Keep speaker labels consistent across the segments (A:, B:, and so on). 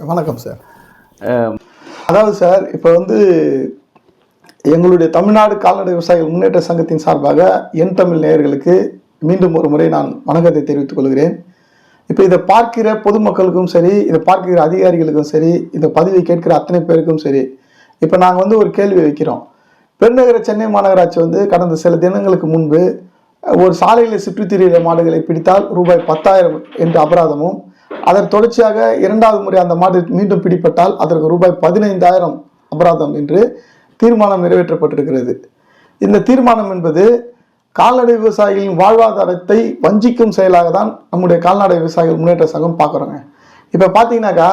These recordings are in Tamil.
A: வணக்கம் சார். அதாவது சார் இப்போ வந்து எங்களுடைய தமிழ்நாடு கால்நடை விவசாயிகள் முன்னேற்ற சங்கத்தின் சார்பாக என் தமிழ் நேயர்களுக்கு மீண்டும் ஒரு முறை நான் வணக்கத்தை தெரிவித்துக் கொள்கிறேன். இப்போ இதை பார்க்கிற பொதுமக்களுக்கும் சரி இதை பார்க்கிற அதிகாரிகளுக்கும் சரி இந்த பதிவை கேட்கிற அத்தனை பேருக்கும் சரி இப்போ நாங்கள் வந்து ஒரு கேள்வி வைக்கிறோம். பெருநகர சென்னை மாநகராட்சி வந்து கடந்த சில தினங்களுக்கு முன்பு ஒரு சாலையில் சுற்றித் திரிகிற மாடுகளை பிடித்தால் ரூபாய் பத்தாயிரம் என்ற அபராதமும் அதன் தொடர்ச்சியாக இரண்டாவது முறை அந்த மாடு மீண்டும் பிடிப்பட்டால் அதற்கு ரூபாய் பதினைந்தாயிரம் அபராதம் என்று தீர்மானம் நிறைவேற்றப்பட்டிருக்கிறது. இந்த தீர்மானம் என்பது கால்நடை விவசாயிகளின் வாழ்வாதாரத்தை வஞ்சிக்கும் செயலாக தான் நம்முடைய கால்நடை விவசாயிகள் முன்னேற்ற சங்கம் பார்க்குறோங்க. இப்போ பார்த்தீங்கன்னாக்கா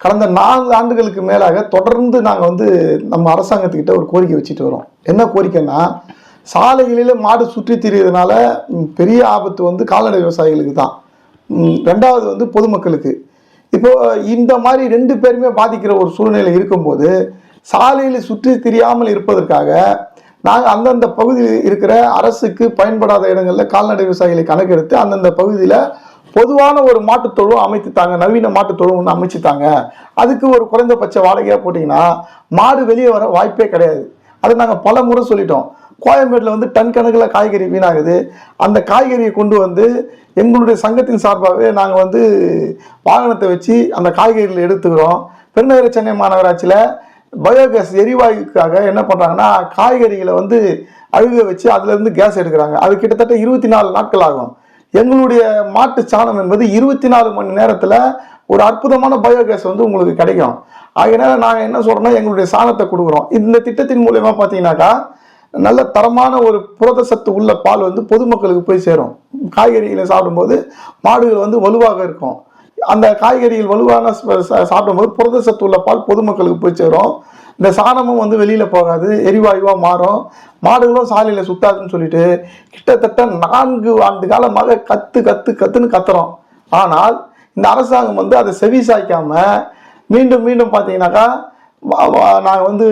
A: கடந்த நான்கு ஆண்டுகளுக்கு மேலாக தொடர்ந்து நாங்கள் வந்து நம்ம அரசாங்கத்துக்கிட்ட ஒரு கோரிக்கை வச்சுட்டு வரோம். என்ன கோரிக்கைன்னா சாலைகளில் மாடு சுற்றி திரியிறதுனால பெரிய ஆபத்து வந்து கால்நடை விவசாயிகளுக்கு தான். ரெண்டாவது வந்து பொதுமக்களுக்கு. இப்போது இந்த மாதிரி ரெண்டு பேருமே பாதிக்கிற ஒரு சூழ்நிலை இருக்கும்போது சாலையில் சுற்றி திரியாமல் இருப்பதற்காக நாங்கள் அந்தந்த பகுதியில் இருக்கிற அரசுக்கு பயன்படாத இடங்களில் கால்நடை விவசாயிகளை கணக்கெடுத்து அந்தந்த பகுதியில் பொதுவான ஒரு மாட்டுத் தொழுவம் அமைத்துத்தாங்க நவீன மாட்டுத் தொழுவம் ஒன்று அமைச்சுத்தாங்க. அதுக்கு ஒரு குறைந்தபட்ச வாடகையாக போட்டிங்கன்னா மாடு வெளியே வர வாய்ப்பே கிடையாது. அதை நாங்கள் பல முறை சொல்லிட்டோம். கோயம்பேட்டில் வந்து டன் கணக்கில் காய்கறி வீணாகுது. அந்த காய்கறியை கொண்டு வந்து எங்களுடைய சங்கத்தின் சார்பாகவே நாங்கள் வந்து வாகனத்தை வச்சு அந்த காய்கறிகளை எடுத்துக்கிறோம். பெருநகர சென்னை மாநகராட்சியில் பயோகேஸ் எரிவாயுக்காக என்ன பண்ணுறாங்கன்னா காய்கறிகளை வந்து அழுக வச்சு அதுலேருந்து கேஸ் எடுக்கிறாங்க. அது கிட்டத்தட்ட இருபத்தி நாலு நாட்கள் ஆகும். எங்களுடைய மாட்டு சாணம் என்பது இருபத்தி நாலு மணி நேரத்தில் ஒரு அற்புதமான பயோகேஸ் வந்து உங்களுக்கு கிடைக்கும். அதனால நாங்கள் என்ன சொல்கிறோம்னா எங்களுடைய சாணத்தை கொடுக்குறோம். இந்த திட்டத்தின் மூலயமா பார்த்தீங்கன்னாக்கா நல்ல தரமான ஒரு புரத சத்து உள்ள பால் வந்து பொதுமக்களுக்கு போய் சேரும். காய்கறிகளை சாப்பிடும்போது மாடுகள் வந்து வலுவாக இருக்கும். அந்த காய்கறிகள் வலுவான சாப்பிடும்போது புரத சத்து உள்ள பால் பொதுமக்களுக்கு போய் சேரும். இந்த சாணமும் வந்து வெளியில் போகாது எரிவாயுவாக மாறும். மாடுகளும் சாலையில் சுத்தாதுன்னு சொல்லிட்டு கிட்டத்தட்ட நான்கு ஆண்டு காலமாக கத்து கத்து கத்துன்னு கத்துறோம். ஆனால் இந்த அரசாங்கம் வந்து அதை செவி சாய்க்காம மீண்டும் மீண்டும் பார்த்தீங்கன்னாக்கா நாங்கள் வந்து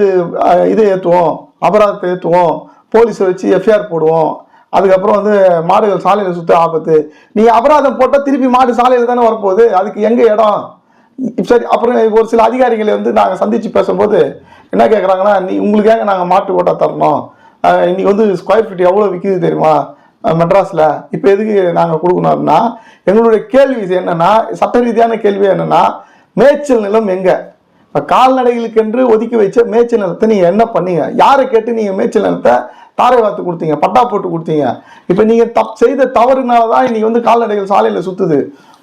A: இதை ஏற்றுவோம் அபராதத்தை ஏற்றுவோம் போலீஸை வச்சு எஃப்ஐஆர் போடுவோம். அதுக்கப்புறம் வந்து மாடுகள் சாலையில் சுத்த ஆபத்து. நீங்கள் அபராதம் போட்டால் திருப்பி மாடு சாலையில் தானே வரப்போகுது? அதுக்கு எங்கே இடம்? சரி அப்புறம் ஒரு சில அதிகாரிகளை வந்து நாங்கள் சந்தித்து பேசும்போது என்ன கேட்குறாங்கன்னா நீ உங்களுக்காக நாங்கள் மாட்டு ஓட்டா தரணும். இன்றைக்கி வந்து ஸ்கொயர் ஃபீட் எவ்வளோ விற்கிது தெரியுமா? மெட்ராஸில். இப்போ எதுக்கு நாங்கள் கொடுக்கணும் அப்படின்னா எங்களுடைய கேள்வி என்னென்னா சட்ட ரீதியான கேள்வி என்னென்னா மேய்ச்சல் நிலம் எங்கே? இப்போ கால்நடைகளுக்கென்று ஒதுக்கி வச்ச மேய்ச்சல் நிலத்தை நீங்கள் என்ன பண்ணீங்க? யாரை கேட்டு நீங்கள் மேய்ச்சல் நிலத்தை தாரை வார்த்து கொடுத்தீங்க? பட்டா போட்டு கொடுத்தீங்க? இப்போ நீங்கள் தப் செய்த தவறுனால தான் இன்றைக்கி வந்து கால்நடைகள் சாலையில் சுற்றுது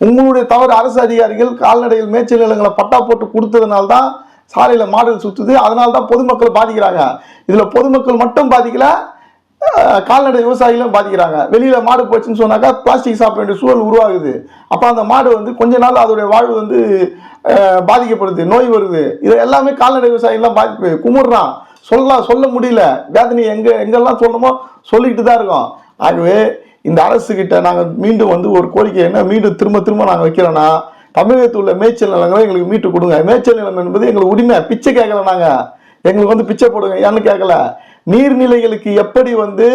A: உங்களுடைய தவறு அரசு அதிகாரிகள் கால்நடைகள் மேய்ச்சல் நிலங்களை பட்டா போட்டு கொடுத்ததுனால தான் சாலையில் மாடுகள் சுற்றுது அதனால தான் பொதுமக்கள் பாதிக்கிறாங்க. இதில் பொதுமக்கள் மட்டும் பாதிக்கலை கால்நடை விவசாயிகளும் பாதிக்கிறாங்க. வெளியில் மாடு போச்சுன்னு சொன்னாக்கா பிளாஸ்டிக் சாப்பிட வேண்டிய சூழல் உருவாகுது. அப்போ அந்த மாடு வந்து கொஞ்ச நாள் அதோடைய வாழ்வு வந்து பாதிக்கப்படுது நோய் வருது. இது எல்லாமே கால்நடை விவசாயிகள்லாம் பாதிப்பு குமுறுறான் சொல்லலாம் சொல்ல முடியல. வேதனை எங்கே எங்கெல்லாம் சொல்லணுமோ சொல்லிக்கிட்டு தான் இருக்கோம். ஆகவே இந்த அரசுக்கிட்ட நாங்கள் மீண்டும் வந்து ஒரு கோரிக்கை என்ன? மீண்டும் திரும்ப திரும்ப நாங்கள் வைக்கிறோன்னா தமிழகத்தில் உள்ள மேய்ச்சல் நிலங்களை எங்களுக்கு மீட்டு கொடுங்க. மேய்ச்சல் நிலம் என்பது எங்களுக்கு உரிமை. பிச்சை கேட்கல நாங்கள் எங்களுக்கு வந்து பிச்சை போடுங்க. ஏன்னு கேட்கல. நீர்நிலைகளுக்கு எப்படி வந்து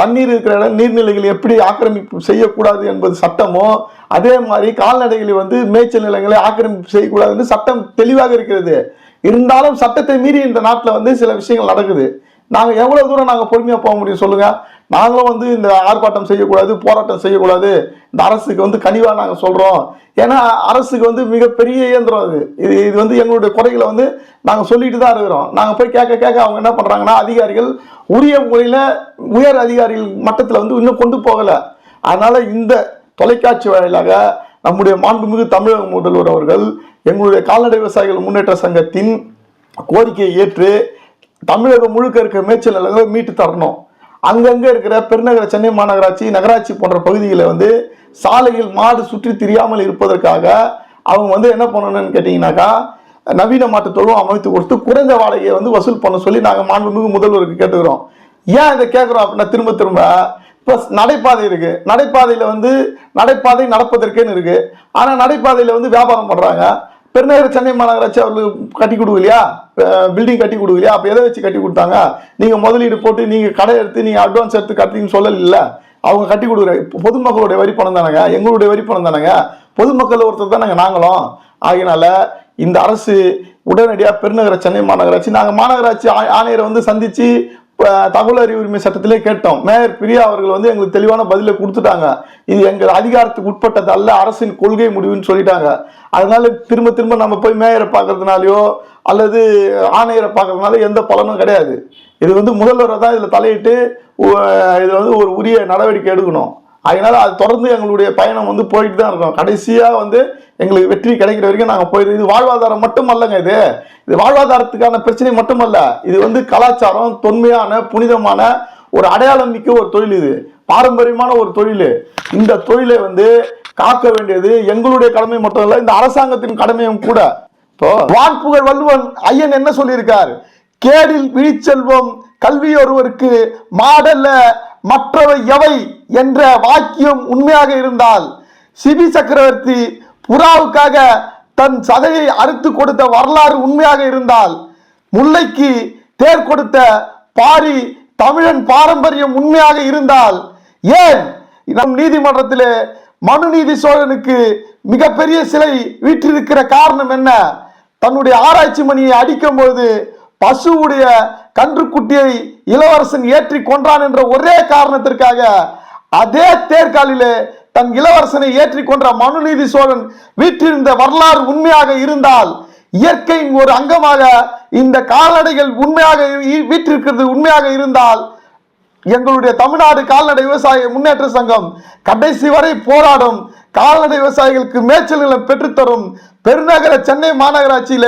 A: தண்ணீர் இருக்கிற இடம் நீர்நிலைகள் எப்படி ஆக்கிரமிப்பு செய்யக்கூடாது என்பது சட்டமோ அதே மாதிரி கால்நடைகளை வந்து மேய்ச்சல் நிலங்களை ஆக்கிரமிப்பு செய்யக்கூடாதுன்னு சட்டம் தெளிவாக இருக்கிறது. இருந்தாலும் சட்டத்தை மீறி இந்த நாட்டில் வந்து சில விஷயங்கள் நடக்குது. நாங்கள் எவ்வளோ தூரம் நாங்கள் பொறுமையாக போக முடியும் சொல்லுங்கள் நாங்களும் வந்து இந்த ஆர்ப்பாட்டம் செய்யக்கூடாது போராட்டம் செய்யக்கூடாது. இந்த அரசுக்கு வந்து கனிவாக நாங்கள் சொல்கிறோம் ஏன்னா அரசுக்கு வந்து மிகப்பெரிய இயந்திரம் அது. இது இது வந்து எங்களுடைய குறைகளை வந்து நாங்கள் சொல்லிட்டு தான் இருக்கிறோம். நாங்கள் போய் கேட்க கேட்க அவங்க என்ன பண்ணுறாங்கன்னா அதிகாரிகள் உரிய முறையில் உயர் அதிகாரிகள் மட்டத்தில் வந்து இன்னும் கொண்டு போகலை. அதனால் இந்த தொலைக்காட்சி வாயிலாக நம்முடைய மாண்புமிகு தமிழக முதல்வர் அவர்கள் எங்களுடைய கால்நடை விவசாயிகள் முன்னேற்ற சங்கத்தின் கோரிக்கையை ஏற்று தமிழகம் முழுக்க இருக்க மேய்ச்சல் நிலங்களை மீட்டு தரணும். அங்கங்கே இருக்கிற பெருநகர சென்னை மாநகராட்சி நகராட்சி போன்ற பகுதிகளை வந்து சாலையில் மாடு சுற்றி திரியாமல் இருப்பதற்காக அவங்க வந்து என்ன பண்ணணும்னு கேட்டிங்கனாக்கா நவீன மாட்டுத் தொழுவம் அமைத்து கொடுத்து குறைந்த வாடகையை வந்து வசூல் பண்ண சொல்லி நாங்கள் மாண்புமிகு முதல்வருக்கு கேட்டுக்கிறோம். ஏன் இதை கேட்குறோம் அப்படின்னா திரும்ப திரும்ப இப்போ நடைபாதை இருக்குது நடைபாதையில் வந்து நடைபாதை நடப்பதற்கேன்னு இருக்குது ஆனால் நடைபாதையில் வந்து வியாபாரம் பண்ணுறாங்க பெருநகர சென்னை மாநகராட்சி அவர்களுக்கு கட்டி கொடுக்கலையா? பில்டிங் கட்டி கொடுக்கலையா? அப்போ எதை வச்சு கட்டி கொடுத்தாங்க? நீங்கள் முதலீடு போட்டு நீங்கள் கடை எடுத்து நீங்கள் அட்வான்ஸ் எடுத்து கட்டுறீங்கன்னு சொல்லல அவங்க கட்டி கொடுக்குற இப்போ பொதுமக்களுடைய வரி பணம் தானேங்க? எங்களுடைய வரி பணம் தானேங்க? பொதுமக்கள் ஒருத்தர் தானேங்க நாங்களும். ஆகினால இந்த அரசு உடனடியாக பெருநகர சென்னை மாநகராட்சி நாங்கள் மாநகராட்சி ஆணையரை வந்து சந்தித்து தகவல் அறிவு உரிமை சட்டத்திலே கேட்டோம். மேயர் பிரியா அவர்கள் வந்து எங்களுக்கு தெளிவான பதிலை கொடுத்துட்டாங்க. இது எங்கள் அதிகாரத்துக்கு உட்பட்டது அல்ல அரசின் கொள்கை முடிவுன்னு சொல்லிட்டாங்க. அதனால திரும்ப திரும்ப நம்ம போய் மேயரை பார்க்கறதுனாலயோ அல்லது ஆணையரை பார்க்கறதுனால எந்த பலனும் கிடையாது. இது வந்து முதல்வரை தான் இதில் தலையிட்டு இதில் வந்து ஒரு உரிய நடவடிக்கை எடுக்கணும். அதனால் அது தொடர்ந்து எங்களுடைய பயணம் வந்து போயிட்டு தான் இருக்கோம் கடைசியாக வந்து எங்களுக்கு வெற்றி கிடைக்கிற வரைக்கும் நாங்கள் போயிடுது இது வாழ்வாதாரம் மட்டும் அல்லங்க இது. இது வாழ்வாதாரத்துக்கான பிரச்சனை மட்டுமல்ல. இது வந்து கலாச்சாரம் தொன்மையான புனிதமான ஒரு அடையாளம் மிக்க ஒரு தொழில் இது. பாரம்பரியமான ஒரு தொழில். இந்த தொழிலை வந்து காக்க வேண்டியது எங்களுடைய கடமை மட்டும் இல்லை இந்த அரசாங்கத்தின் கடமையும் கூட. வான்புகழ் வள்ளுவன் ஐயன் என்ன சொல்லியிருக்கார்? கேடில் விழிச்செல்வம் கல்வி ஒருவருக்கு மாடல்ல மற்றவை எவை என்ற வாக்கியம் உண்மையாக இருந்தால் சிபி சக்கரவர்த்தி புறாவுக்காக தன் சதையை அறுத்து கொடுத்த வரலாறு உண்மையாக இருந்தால் முல்லைக்கு தேர் கொடுத்த பாரி தமிழன் பாரம்பரியம் உண்மையாக இருந்தால் ஏன் நம் நீதிமன்றத்திலே மனுநீதி சோழனுக்கு மிகப்பெரிய சிலை வீற்றிருக்கிற காரணம் என்ன? தன்னுடைய ஆராய்ச்சி மணியை அடிக்கும்போது பசுவுடைய கன்றுக்குட்டியை இளவரசன் ஏற்றி கொன்றான் என்ற ஒரே காரணத்திற்காக அதே தேர்காலிலே தன் இளவரசனை ஏற்றி கொன்ற மனுநீதி சோழன் வீற்றிருந்த வரலாறு உண்மையாக இருந்தால் இயற்கையின் ஒரு அங்கமாக இந்த கால்நடைகள் உண்மையாக வீற்றிருக்கிறது உண்மையாக இருந்தால் எங்களுடைய தமிழ்நாடு கால்நடை விவசாய முன்னேற்ற சங்கம் கடைசி வரை போராடும் கால்நடை விவசாயிகளுக்கு மேய்ச்சல் நிலம் பெற்றுத்தரும் பெருநகர சென்னை மாநகராட்சியில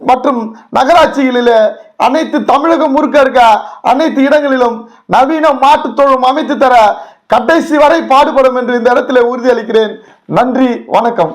A: மற்றும் நகராட்சிகளிலே அனைத்து தமிழகம் முழுக்க இருக்க அனைத்து இடங்களிலும் நவீன மாட்டு தொழும் அமைத்து தர கடைசி வரை பாடுபடும் என்று இந்த இடத்துல உறுதியளிக்கிறேன். நன்றி வணக்கம்.